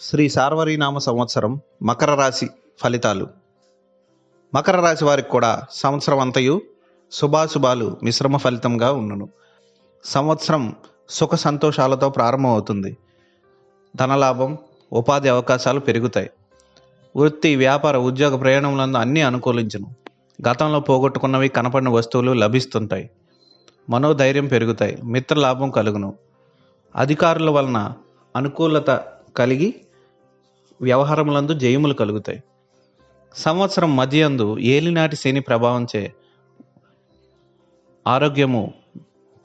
శ్రీ సార్వరీనామ సంవత్సరం మకర రాశి ఫలితాలు. మకర రాశి వారికి కూడా సంవత్సరం అంతయు శుభాశుభాలు మిశ్రమ ఫలితంగా ఉన్నను సంవత్సరం సుఖ సంతోషాలతో ప్రారంభమవుతుంది. ధనలాభం ఉపాధి అవకాశాలు పెరుగుతాయి. వృత్తి వ్యాపార ఉద్యోగ ప్రయాణంలో అన్నీ అనుకూలించును. గతంలో పోగొట్టుకున్నవి కనపడిన వస్తువులు లభిస్తుంటాయి. మనోధైర్యం పెరుగుతాయి. మిత్రలాభం కలుగును. అధికారుల వలన అనుకూలత కలిగి వ్యవహారములందు జయములు కలుగుతాయి. సంవత్సరం మధ్యందు ఏలినాటి శని ప్రభావంచే ఆరోగ్యము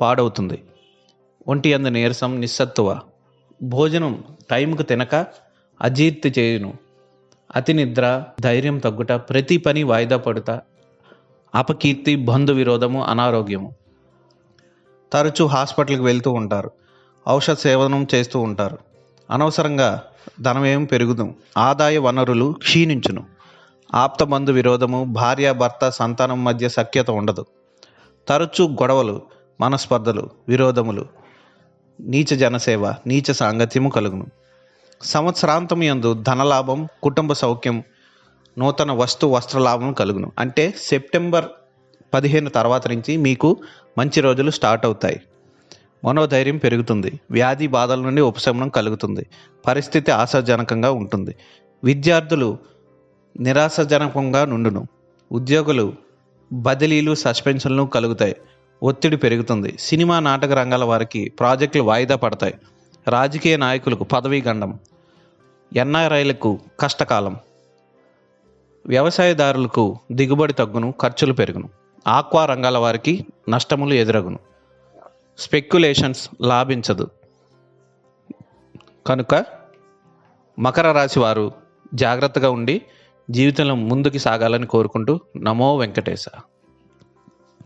పాడవుతుంది. ఒంటి అందు నీరసం నిస్సత్తువ భోజనం టైంకు తినక అజీర్తి చేయును. అతి నిద్ర ధైర్యం తగ్గుట ప్రతి పని వాయిదా పడుట అపకీర్తి బంధు విరోధము అనారోగ్యము. తరచూ హాస్పిటల్కి వెళ్తూ ఉంటారు. ఔషధ సేవనం చేస్తూ ఉంటారు. అనవసరంగా ధనమేం పెరుగును ఆదాయ వనరులు క్షీణించును. ఆప్తబంధు విరోధము భార్య భర్త సంతానం మధ్య సఖ్యత ఉండదు. తరచూ గొడవలు మనస్పర్ధలు విరోధములు నీచ జనసేవ నీచ సాంగత్యము కలుగును. సంవత్సరాంతం యందు ధనలాభం కుటుంబ సౌఖ్యం నూతన వస్తు వస్త్రలాభం కలుగును. అంటే సెప్టెంబర్ పదిహేను తర్వాత నుంచి మీకు మంచి రోజులు స్టార్ట్ అవుతాయి. మనోధైర్యం పెరుగుతుంది. వ్యాధి బాధల నుండి ఉపశమనం కలుగుతుంది. పరిస్థితి ఆశాజనకంగా ఉంటుంది. విద్యార్థులు నిరాశాజనకంగా నుండును. ఉద్యోగులు బదిలీలు సస్పెన్షన్లు కలుగుతాయి. ఒత్తిడి పెరుగుతుంది. సినిమా నాటక రంగాల వారికి ప్రాజెక్టులు వాయిదా పడతాయి. రాజకీయ నాయకులకు పదవీ గండం. ఎన్ఆర్ఐలకు కష్టకాలం. వ్యవసాయదారులకు దిగుబడి తగ్గును ఖర్చులు పెరుగును. ఆక్వా రంగాల వారికి నష్టములు ఎదురగును. స్పెక్యులేషన్స్ లాభించదు. కనుక మకర రాశి వారు జాగ్రత్తగా ఉండి జీవితంలో ముందుకు సాగాలని కోరుకుంటూ నమో వెంకటేశ.